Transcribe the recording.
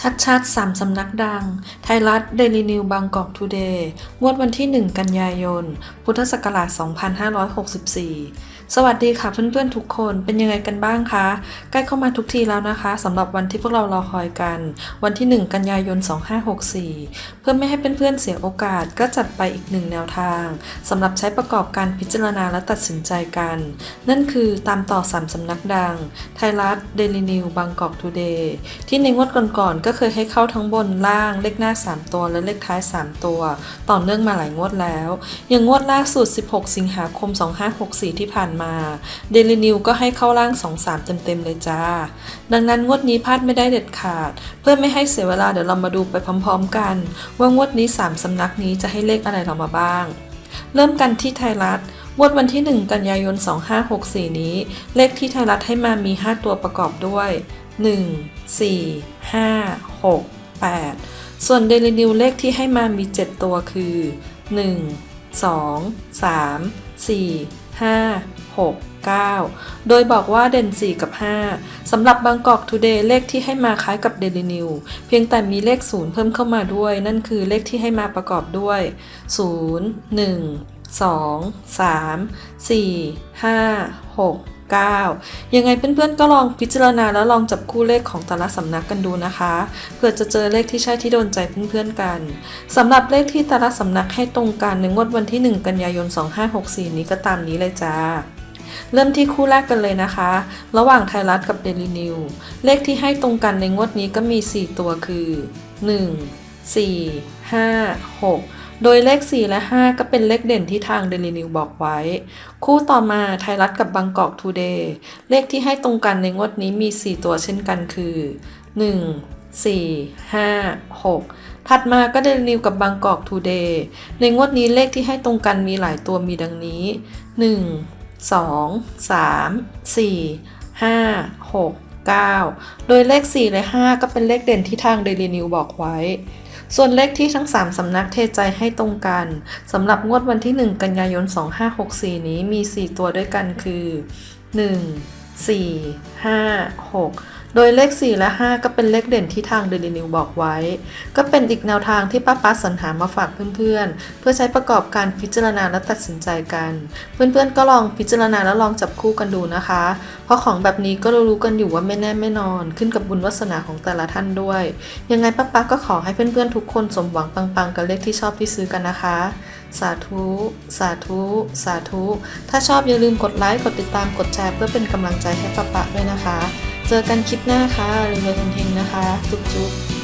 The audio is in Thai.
ชัดชัดๆ สามสำนักดัง ไทยรัฐ เดลินิวบางกอกทูเดย์ งวดวันที่ 1 กันยายน พุทธศักราช 2564 สวัสดีค่ะเพื่อนๆทุกคน เป็นยังไงกันบ้างคะ ใกล้เข้ามาทุกทีแล้วนะคะสำหรับวันที่พวกเรารอคอยกัน วันที่ 1 กันยายน 2564 เพื่อไม่ให้เพื่อนๆเสียโอกาสก็จัดไปอีกหนึ่งแนวทางสำหรับใช้ประกอบการพิจารณาและตัดสินใจกัน นั่นคือตามต่อ3สำนักดัง ไทยรัฐ เดลินิวบางกอกทูเดย์ ที่ในงวดก่อนๆก็ก็เคยให้เข้าทั้งบนล่างเลขหน้า 3 ตัวและเลขท้าย 3 ตัว ต่อเนื่องมาหลายงวดแล้ว อย่างงวดล่าสุด 16 สิงหาคม 2564 ที่ผ่านมาเดลินิวก็ให้เข้าล่าง 2-3 เต็มๆเลยจ้า ดังนั้นงวดนี้พลาดไม่ได้เด็ดขาด เพื่อไม่ให้เสียเวลาเดี๋ยวเรามาดูไปพร้อมๆกัน ว่างวดนี้ 3สำนักนี้จะให้เลขอะไรเรามาบ้าง เริ่มกันที่ไทยรัฐ งวดวันที่ 1 กันยายน 2564 นี้ เลขที่ไทยรัฐให้มามี 5 ตัวประกอบด้วย 1 4 5 6 8 ส่วนเดลินิวเลขที่ให้มามี 7 ตัวคือ 1 2 3 4 5 6 9 โดยบอกว่าเด่น 4 กับ 5 สำหรับบางกอกทูเดย์เลขที่ให้มาคล้ายกับเดลินิวเพียงแต่มีเลข 0 เพิ่มเข้ามาด้วย นั่นคือเลขที่ให้มาประกอบด้วย 0 1 2 3 4 5 6 9 ยังไงเพื่อนๆก็ลองพิจารณาแล้วลองจับคู่เลขของแต่ละสำนักกันดูนะคะเพื่อจะเจอเลขที่ใช่ที่โดนใจเพื่อนๆกันสำหรับเลขที่แต่ละสำนักให้ตรงกันในงวดวันที่ 1 กันยายน 2564 นี้ก็ตามนี้เลยจ้าเริ่มที่คู่แรกกันเลยนะคะ ระหว่างไทยรัฐกับเดลินิวเลขที่ให้ตรงกันในงวดนี้ก็มี 4 ตัวคือ 1 4 5 6 โดยเลข 4 และ 5 ก็เป็นเลขเด่นที่ทางเดลินิวบอกไว้ คู่ต่อมาไทยรัฐกับบางกอกทูเดย์เลขที่ให้ตรงกันในงวดนี้มี 4 ตัวเช่นกันคือ 1 4 5 6 ถัดมาก็เดลินิวกับบางกอกทูเดย์ในงวดนี้เลขที่ให้ตรงกันมีหลายตัวมีดังนี้ 1 2 3 4 5 6 9 โดยเลข 4 และ 5 ก็เป็นเลขเด่นที่ทางเดลินิวบอกไว้ ส่วนเลขที่ทั้ง 3 สำนักเทใจให้ตรงกันสำหรับงวดวันที่ 1 กันยายน 2564 นี้มี 4 ตัวด้วยกันคือ 1 4 5 6 โดยเลข 4 และ 5 ก็เป็นเลขเด่นที่ทางเดลินิวบอกไว้ ก็เป็นอีกแนวทางที่ป้าป๊าสรรหามาฝากเพื่อนๆ เพื่อใช้ประกอบการพิจารณาและตัดสินใจกัน เพื่อนๆก็ลองพิจารณาแล้วลองจับคู่กันดูนะคะ เพราะของแบบนี้ก็รู้ๆกันอยู่ว่าไม่แน่ไม่นอน ขึ้นกับบุญวาสนาของแต่ละท่านด้วย ยังไงป้าป๊าก็ขอให้เพื่อนๆทุกคนสมหวังปังๆกับเลขที่ชอบที่ซื้อกันนะคะ สาธุ สาธุ สาธุ ถ้าชอบอย่าลืมกดไลค์ กดติดตาม กดแชร์เพื่อเป็นกำลังใจให้ป้าป๊าด้วยนะคะ เจอกันคลิปหน้าค่ะเร็วๆเฮงๆนะคะ จุ๊บๆ